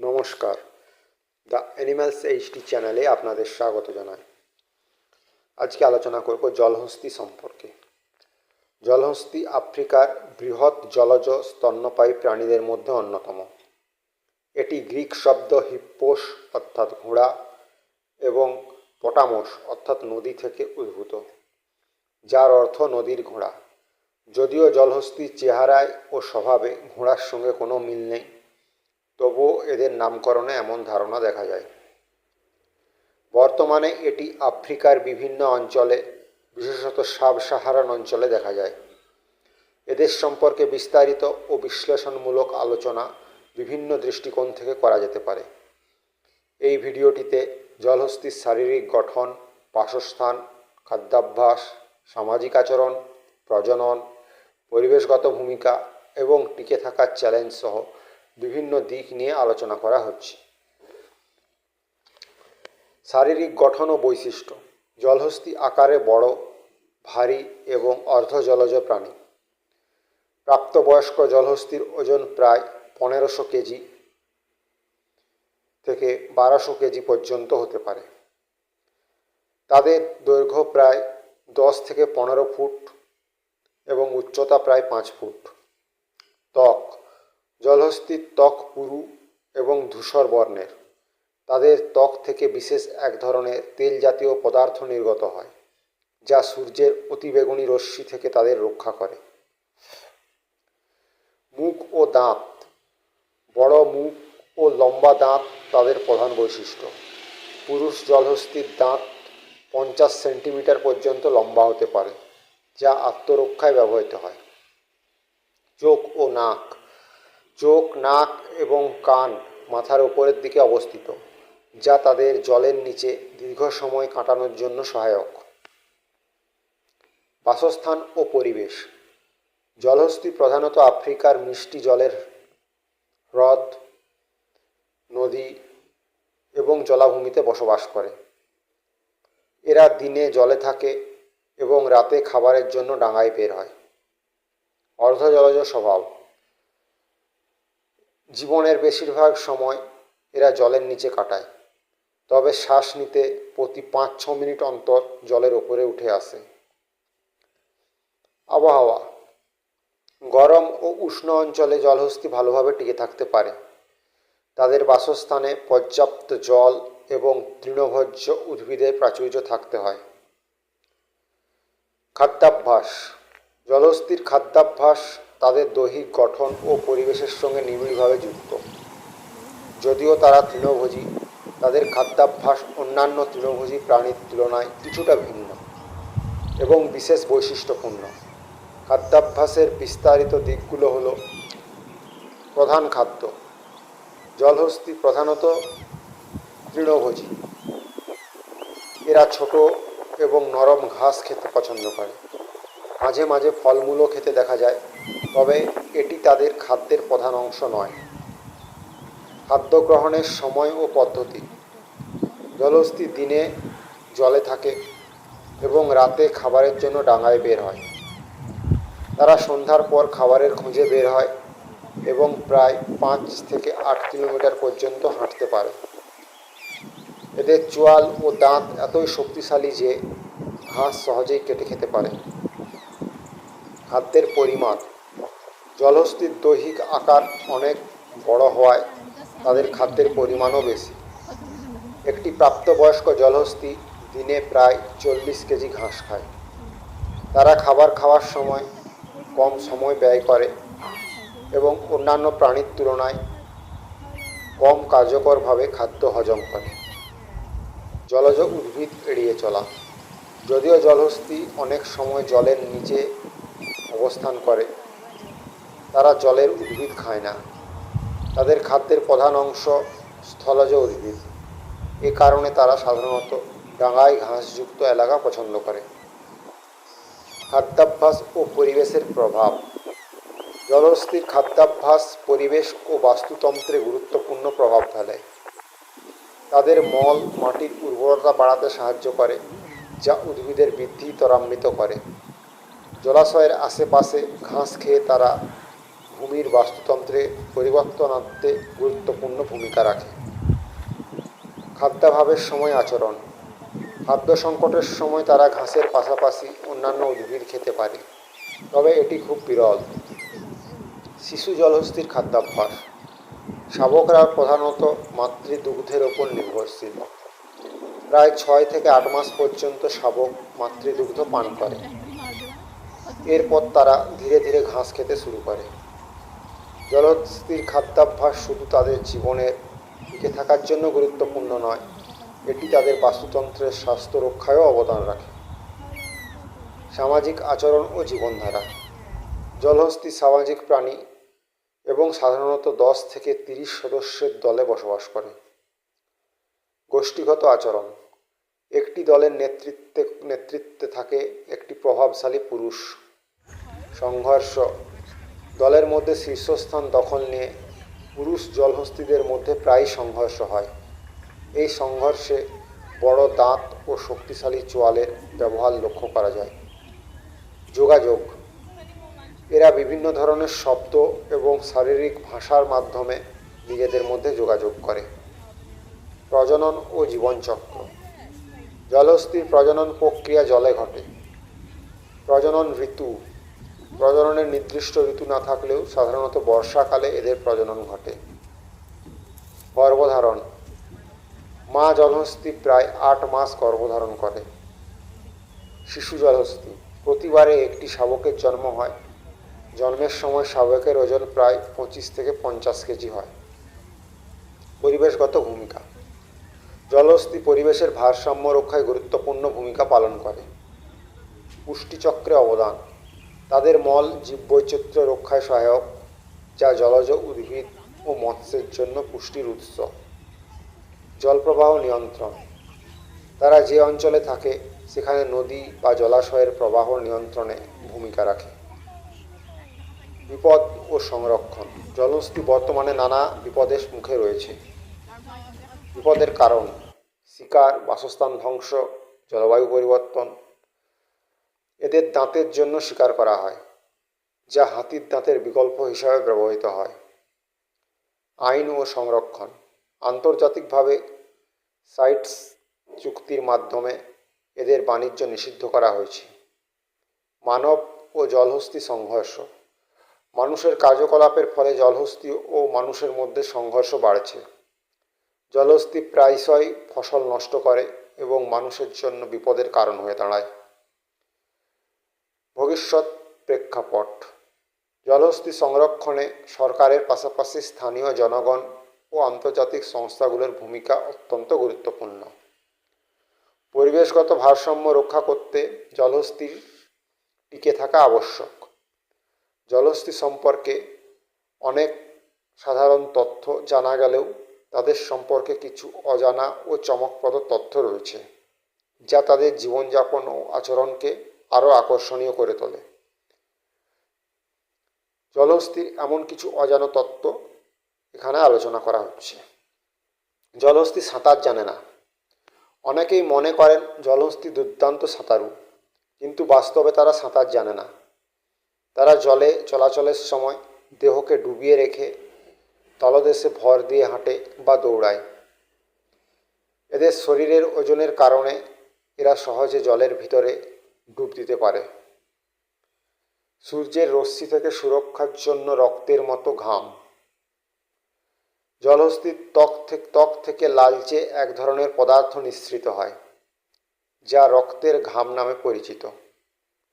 নমস্কার। The animals HD চ্যানেলে আপনাদের স্বাগত জানাই। আজকে আলোচনা করব জলহস্তি সম্পর্কে। জলহস্তি আফ্রিকার বৃহৎ জলজ স্তন্যপায়ী প্রাণীদের মধ্যে অন্যতম। এটি গ্রিক শব্দ হিপ্পোস, অর্থাৎ ঘোড়া, এবং পটামোস, অর্থাৎ নদী থেকে উদ্ভূত, যার অর্থ নদীর ঘোড়া। যদিও জলহস্তির চেহারায় ও স্বভাবে ঘোড়ার সঙ্গে কোনো মিল নেই, তবুও এদের নামকরণে এমন ধারণা দেখা যায়। বর্তমানে এটি আফ্রিকার বিভিন্ন অঞ্চলে, বিশেষত সাব সাহারান অঞ্চলে দেখা যায়। এদের সম্পর্কে বিস্তারিত ও বিশ্লেষণমূলক আলোচনা বিভিন্ন দৃষ্টিকোণ থেকে করা যেতে পারে। এই ভিডিওটিতে জলহস্তির শারীরিক গঠন, বাসস্থান, খাদ্যাভ্যাস, সামাজিক আচরণ, প্রজনন পরিবেশগত ভূমিকা এবং টিকে থাকার চ্যালেঞ্জ সহ বিভিন্ন দিক নিয়ে আলোচনা করা হচ্ছে। শারীরিক গঠন ও বৈশিষ্ট্য। জলহস্তি আকারে বড়, ভারী এবং অর্ধ জলজ প্রাণী। প্রাপ্তবয়স্ক জলহস্তির ওজন প্রায় পনেরোশো কেজি থেকে বারোশো কেজি পর্যন্ত হতে পারে। তাদের দৈর্ঘ্য প্রায় দশ থেকে পনেরো ফুট। এবং উচ্চতা প্রায় পাঁচ ফুট। ত্বক জলহস্তির ত্বক পুরু এবং ধূসর বর্ণের। তাদের ত্বক থেকে বিশেষ এক ধরনের তেল জাতীয় পদার্থ নির্গত হয়, যা সূর্যের অতিবেগুনি রশ্মি থেকে তাদের রক্ষা করে। মুখ ও দাঁত, বড় মুখ ও লম্বা দাঁত তাদের প্রধান বৈশিষ্ট্য। পুরুষ জলহস্তির দাঁত পঞ্চাশ সেন্টিমিটার পর্যন্ত লম্বা হতে পারে। যা আত্মরক্ষায় ব্যবহৃত হয়। চোখ ও নাক। চোখ, নাক এবং কান মাথার ওপরের দিকে অবস্থিত, যা তাদের জলের নিচে দীর্ঘ সময় কাটানোর জন্য সহায়ক। বাসস্থান ও পরিবেশ। জলহস্তি প্রধানত আফ্রিকার মিষ্টি জলের হ্রদ, নদী এবং জলাভূমিতে বসবাস করে। এরা দিনে জলে থাকে এবং রাতে খাবারের জন্য ডাঙায় বের হয়। অর্ধ জলজ স্বভাব। জীবনের বেশিরভাগ সময় এরা জলের নিচে কাটায়, তবে শ্বাস নিতে প্রতি পাঁচ ছ মিনিট অন্তর জলের ওপরে উঠে আসে। আবহাওয়া। গরম ও উষ্ণ অঞ্চলে জলহস্তি ভালোভাবে টিকে থাকতে পারে। তাদের বাসস্থানে পর্যাপ্ত জল এবং তৃণভোজ্য উদ্ভিদের প্রাচুর্য থাকতে হয়। খাদ্যাভ্যাস। জলহস্তির খাদ্যাভ্যাস তাদের দৈহিক গঠন ও পরিবেশের সঙ্গে নিবিড়ভাবে যুক্ত। যদিও তারা তৃণভোজী, তাদের খাদ্যাভ্যাস অন্যান্য তৃণভোজী প্রাণীর তুলনায় কিছুটা ভিন্ন এবং বিশেষ বৈশিষ্ট্যপূর্ণ। খাদ্যাভ্যাসের বিস্তারিত দিকগুলো হল প্রধান খাদ্য, জলহস্তি প্রধানত তৃণভোজী। এরা ছোট এবং নরম ঘাস খেতে পছন্দ করে। মাঝে মাঝে ফলমূলও খেতে দেখা যায়, তবে এটি তাদের খাদ্যের প্রধান অংশ নয়। খাদ্য গ্রহণের সময় ও পদ্ধতি। জলহস্তি দিনে জলে থাকে এবং রাতে খাবারের জন্য ডাঙায় বের হয়। তারা সন্ধ্যার পর খাবারের খোঁজে বের হয় এবং প্রায় পাঁচ থেকে আট কিলোমিটার পর্যন্ত হাঁটতে পারে। এদের চোয়াল ও দাঁত এতই শক্তিশালী যে ঘাস সহজেই কেটে খেতে পারে। খাদ্যের পরিমাণ জলহস্তির দৈহিক আকার অনেক বড় হওয়ায় তাদের খাদ্যের পরিমাণও বেশি। একটি প্রাপ্তবয়স্ক জলহস্তি দিনে প্রায় চল্লিশ কেজি ঘাস খায়। তারা খাবার খাওয়ার সময় কম সময় ব্যয় করে এবং অন্যান্য প্রাণীর তুলনায় কম কার্যকরভাবে খাদ্য হজম করে। জলজ উদ্ভিদ এড়িয়ে চলা। যদিও জলহস্তি অনেক সময় জলের নিচে অবস্থান করে, তারা জলের উদ্ভিদ খায় না। তাদের খাদ্যের প্রধান অংশ স্থলজ উদ্ভিদ। এ কারণে তারা সাধারণত ডাঙায় ঘাসযুক্ত এলাকা পছন্দ করে। খাদ্যাভ্যাস ও পরিবেশের প্রভাব। জলহস্তির খাদ্যাভ্যাস পরিবেশ ও বাস্তুতন্ত্রে গুরুত্বপূর্ণ প্রভাব ফেলে। তাদের মল, মাটির উর্বরতা বাড়াতে সাহায্য করে, যা উদ্ভিদের বৃদ্ধি ত্বরান্বিত করে। জলাশয়ের আশেপাশে ঘাস খেয়ে তারা ভূমির বাস্তুতন্ত্রে পরিবর্তন আনতে গুরুত্বপূর্ণ ভূমিকা রাখে। খাদ্যাভাবের সময় আচরণ। খাদ্য সংকটের সময় তারা ঘাসের পাশাপাশি অন্যান্য উদ্ভিদ খেতে পারে, তবে এটি খুব বিরল। শিশু জলহস্তির খাদ্যাভ্যাস। শাবকরা প্রধানত মাতৃদুগ্ধের ওপর নির্ভরশীল। প্রায় ছয় থেকে আট মাস পর্যন্ত শাবক মাতৃদুগ্ধ পান করে। এরপর তারা ধীরে ধীরে ঘাস খেতে শুরু করে। জলহস্তির খাদ্যাভ্যাস শুধু তাদের জীবনের টিকে থাকার জন্য গুরুত্বপূর্ণ নয়, এটি তাদের বাস্তুতন্ত্রের স্বাস্থ্য রক্ষায়ও অবদান রাখে। সামাজিক আচরণ ও জীবনধারা। জলহস্তি সামাজিক প্রাণী এবং সাধারণত দশ থেকে তিরিশ সদস্যের দলে বসবাস করে। গোষ্ঠীগত আচরণ। একটি দলের নেতৃত্বে নেতৃত্বে থাকে একটি প্রভাবশালী পুরুষ। সংঘর্ষ। দলের মধ্যে শীর্ষস্থান দখল নিয়ে পুরুষ জলহস্তিদের মধ্যে প্রায়ই সংঘর্ষ হয়। এই সংঘর্ষে বড় দাঁত ও শক্তিশালী চোয়ালের ব্যবহার লক্ষ্য করা যায়। যোগাযোগ। এরা বিভিন্ন ধরনের শব্দ এবং শারীরিক ভাষার মাধ্যমে নিজেদের মধ্যে যোগাযোগ করে। প্রজনন ও জীবনচক্র। জলহস্তির প্রজনন প্রক্রিয়া জলে ঘটে। প্রজনন ঋতু। প্রজননের নির্দিষ্ট ঋতু না থাকলেও সাধারণত বর্ষাকালে এদের প্রজনন ঘটে। গর্ভধারণ। মা জলহস্তি প্রায় আট মাস গর্ভধারণ করে। শিশু জলহস্তি। প্রতিবারে একটি শাবকের জন্ম হয়। জন্মের সময় শাবকের ওজন প্রায় পঁচিশ থেকে পঞ্চাশ কেজি হয়। পরিবেশগত ভূমিকা। জলহস্তি পরিবেশের ভারসাম্য রক্ষায় গুরুত্বপূর্ণ ভূমিকা পালন করে। পুষ্টিচক্রে অবদান। তাদের মল, জীববৈচিত্র্য রক্ষায় সহায়ক, যা জলজ উদ্ভিদ ও মৎস্যের জন্য পুষ্টির উৎস। জলপ্রবাহ নিয়ন্ত্রণ। তারা যে অঞ্চলে থাকে, সেখানে নদী বা জলাশয়ের প্রবাহ নিয়ন্ত্রণে ভূমিকা রাখে। বিপদ ও সংরক্ষণ। জলহস্তি বর্তমানে নানা বিপদের মুখে রয়েছে। বিপদের কারণ, শিকার, বাসস্থান ধ্বংস, জলবায়ু পরিবর্তন, এদের দাঁতের জন্য শিকার করা হয়, যা হাতির দাঁতের বিকল্প হিসাবে ব্যবহৃত হয়। আইন ও সংরক্ষণ, আন্তর্জাতিকভাবে সাইটস চুক্তির মাধ্যমে এদের বাণিজ্য নিষিদ্ধ করা হয়েছে। মানব ও জলহস্তি সংঘর্ষ মানুষের কার্যকলাপের ফলে জলহস্তি ও মানুষের মধ্যে সংঘর্ষ বাড়ছে। জলহস্তি প্রায়শই ফসল নষ্ট করে এবং মানুষের জন্য বিপদের কারণ হয়ে দাঁড়ায়। ভবিষ্যৎ প্রেক্ষাপট। জলহস্তি সংরক্ষণে সরকারের পাশাপাশি স্থানীয় জনগণ ও আন্তর্জাতিক সংস্থাগুলোর ভূমিকা অত্যন্ত গুরুত্বপূর্ণ। পরিবেশগত ভারসাম্য রক্ষা করতে জলহস্তির টিকে থাকা আবশ্যক। জলহস্তি সম্পর্কে অনেক সাধারণ তথ্য জানা গেলেও তাদের সম্পর্কে কিছু অজানা ও চমকপ্রদ তথ্য রয়েছে, যা তাদের জীবনযাপন ও আচরণকে আরও আকর্ষণীয় করে তোলে। জলহস্তির এমন কিছু অজানা তত্ত্ব এখানে আলোচনা করা হচ্ছে। জলহস্তি সাঁতার জানে না। অনেকেই মনে করেন জলহস্তি দুর্দান্ত সাঁতারু, কিন্তু বাস্তবে তারা সাঁতার জানে না। তারা জলে, চলাচলের সময় দেহকে ডুবিয়ে রেখে তলদেশে ভর দিয়ে হাঁটে বা দৌড়ায়। এদের শরীরের ওজনের কারণে এরা সহজে জলের ভিতরে ডুব দিতে পারে। সূর্যের রশ্মি থেকে সুরক্ষার জন্য রক্তের মতো ঘাম। জলহস্তির ত্বক থেকে ত্বক থেকে লালচে এক ধরনের পদার্থ নিঃসৃত হয়, যা রক্তের ঘাম নামে পরিচিত।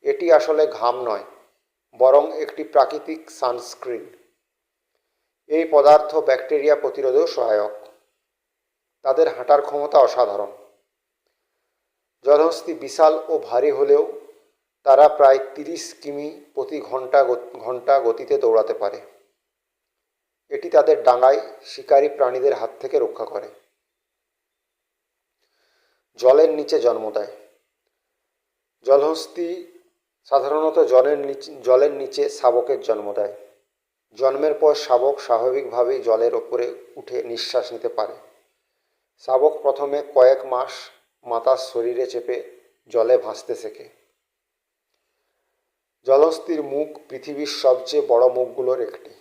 এটি আসলে ঘাম নয় বরং একটি প্রাকৃতিক সানস্ক্রিন। এই পদার্থ ব্যাকটেরিয়া প্রতিরোধেও সহায়ক। তাদের হাঁটার ক্ষমতা অসাধারণ। জলহস্তি বিশাল ও ভারী হলেও তারা প্রায় তিরিশ কিমি প্রতি ঘণ্টা ঘণ্টা গতিতে দৌড়াতে পারে। এটি তাদের ডাঙায় শিকারী প্রাণীদের হাত থেকে রক্ষা করে। জলের নিচে জন্ম দেয়। জলহস্তি সাধারণত জলের নিচে জলের নিচে শাবকের জন্ম দেয়। জন্মের পর শাবক স্বাভাবিকভাবেই জলের ওপরে উঠে নিঃশ্বাস নিতে পারে। শাবক প্রথমে কয়েক মাস মাতার শরীরে চেপে জলে ভাসতে শেখে। জলহস্তির মুখ পৃথিবীর সবচেয়ে বড় মুখগুলোর একটি।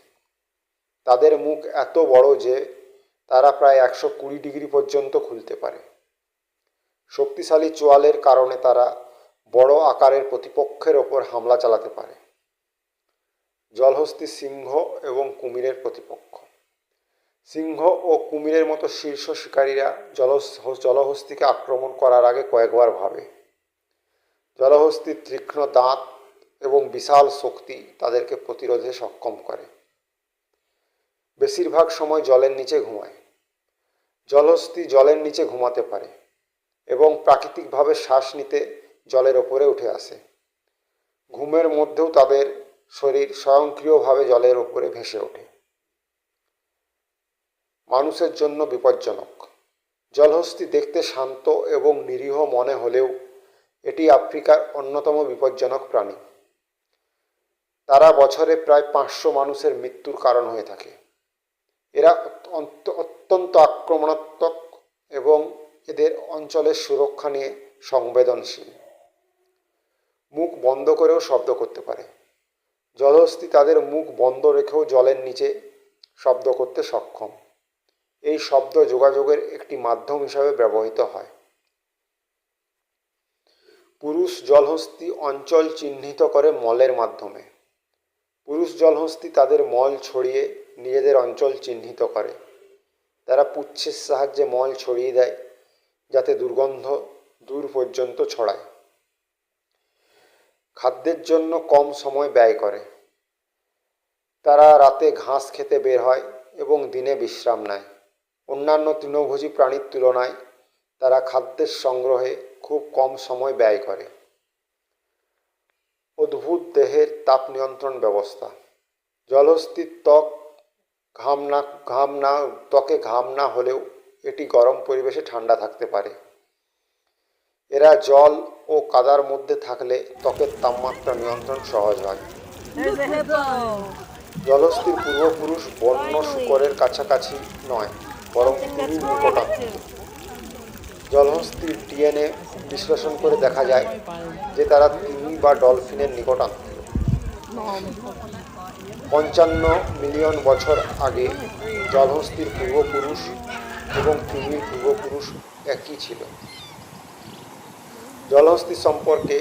তাদের মুখ এত বড় যে তারা প্রায় একশো কুড়ি ডিগ্রি পর্যন্ত খুলতে পারে। শক্তিশালী চোয়ালের কারণে তারা বড় আকারের প্রতিপক্ষের ওপর হামলা চালাতে পারে। জলহস্তি সিংহ এবং কুমিরের প্রতিপক্ষ। সিংহ ও কুমিরের মতো শীর্ষ শিকারীরা জলস জলহস্তিকে আক্রমণ করার আগে কয়েকবার ভাবে। জলহস্তির তীক্ষ্ণ দাঁত এবং বিশাল শক্তি তাদেরকে প্রতিরোধে সক্ষম করে। বেশিরভাগ সময় জলের নিচে ঘুমায়। জলহস্তি জলের নিচে ঘুমাতে পারে এবং প্রাকৃতিকভাবে শ্বাস নিতে জলের ওপরে উঠে আসে। ঘুমের মধ্যেও তাদের শরীর স্বয়ংক্রিয়ভাবে জলের ওপরে ভেসে ওঠে। মানুষের জন্য বিপজ্জনক। জলহস্তি দেখতে শান্ত এবং নিরীহ মনে হলেও এটি আফ্রিকার অন্যতম বিপজ্জনক প্রাণী। তারা বছরে প্রায় পাঁচশো মানুষের মৃত্যুর কারণ হয়ে থাকে। এরা অত্যন্ত আক্রমণাত্মক এবং এদের অঞ্চলের সুরক্ষা নিয়ে সংবেদনশীল। মুখ বন্ধ করেও শব্দ করতে পারে। জলহস্তি তাদের মুখ বন্ধ রেখেও জলের নিচে শব্দ করতে সক্ষম। এই শব্দ যোগাযোগের একটি মাধ্যম হিসাবে ব্যবহৃত হয়। পুরুষ জলহস্তি অঞ্চল চিহ্নিত করে মলের মাধ্যমে। পুরুষ জলহস্তি তাদের মল ছড়িয়ে নিজেদের অঞ্চল চিহ্নিত করে। তারা পুচ্ছের সাহায্যে মল ছড়িয়ে দেয় যাতে দুর্গন্ধ দূর পর্যন্ত ছড়ায়। খাদ্যের জন্য কম সময় ব্যয় করে। তারা রাতে ঘাস খেতে বের হয় এবং দিনে বিশ্রাম নেয়। অন্যান্য তৃণভোজী প্রাণীর তুলনায় তারা খাদ্যের সংগ্রহে খুব কম সময় ব্যয় করে। অদ্ভুত দেহের তাপ নিয়ন্ত্রণ ব্যবস্থা। জলহস্তির ত্বক ঘাম না ঘাম না, ত্বকে ঘাম না হলেও এটি গরম পরিবেশে ঠান্ডা থাকতে পারে। এরা জল ও কাদার মধ্যে থাকলে ত্বকের তাপমাত্রা নিয়ন্ত্রণ সহজ হয়. জলহস্তির পূর্বপুরুষ বন্য শুকরের কাছাকাছি নয়, বরং খুবই নিকটাত্মীয়। জলহস্তির ডিএনএ বিশ্লেষণ করে দেখা যায় যে তারা তিমি বা ডলফিনের নিকটাত্মীয়। পঞ্চান্ন মিলিয়ন বছর আগে জলহস্তির পূর্বপুরুষ এবং তিমির পূর্বপুরুষ একই ছিল। জলহস্তি সম্পর্কে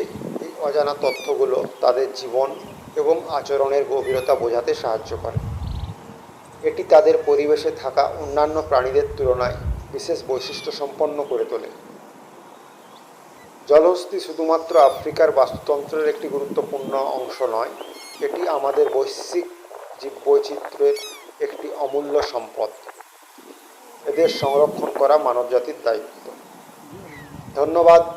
এই অজানা তথ্যগুলো তাদের জীবন এবং আচরণের গভীরতা বোঝাতে সাহায্য করে। এটি তাদের পরিবেশে থাকা অন্যান্য প্রাণীদের তুলনায় বিশেষ বৈশিষ্ট্য সম্পন্ন করে তোলে। জলহস্তি শুধুমাত্র আফ্রিকার বাস্তুতন্ত্রের একটি গুরুত্বপূর্ণ অংশ নয়, এটি আমাদের বৈশ্বিক জীববৈচিত্র্যের একটি অমূল্য সম্পদ। এদের সংরক্ষণ করা মানবজাতির দায়িত্ব। ধন্যবাদ।